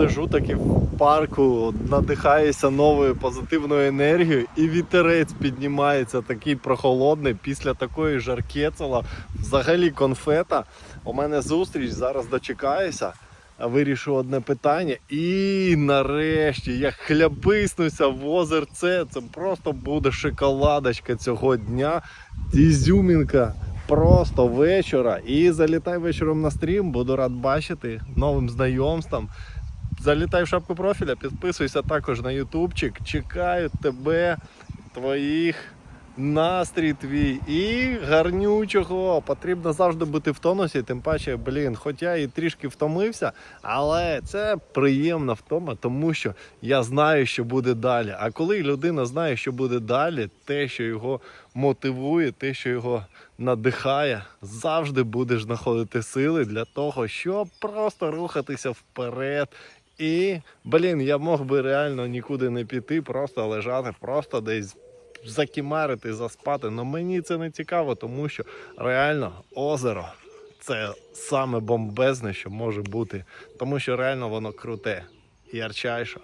сижу таки в парку, надихаюся новою позитивною енергією, і вітерець піднімається такий прохолодний після такої жаркецела. Взагалі конфета. У мене зустріч, зараз дочекаюся. Вирішу одне питання. І нарешті я хляписнуся в озерце. Це просто буде шоколадочка цього дня. Ізюмінка просто вечора. І залітай вечором на стрім, буду рад бачити новим знайомствам. Залітай в шапку профіля, підписуйся також на ютубчик. Чекаю тебе, твоїх настрій твій і гарнючого. Потрібно завжди бути в тонусі. Тим паче, блін, хоч я і трішки втомився, але це приємна втома, тому що я знаю, що буде далі. А коли людина знає, що буде далі, те, що його мотивує, те, що його надихає, завжди будеш знаходити сили для того, щоб просто рухатися вперед. І, блін, я мог би реально нікуди не піти, просто лежати, просто десь закімарити, заспати. Але мені це не цікаво, тому що реально озеро це саме бомбезне, що може бути. Тому що реально воно круте. Ярчайше.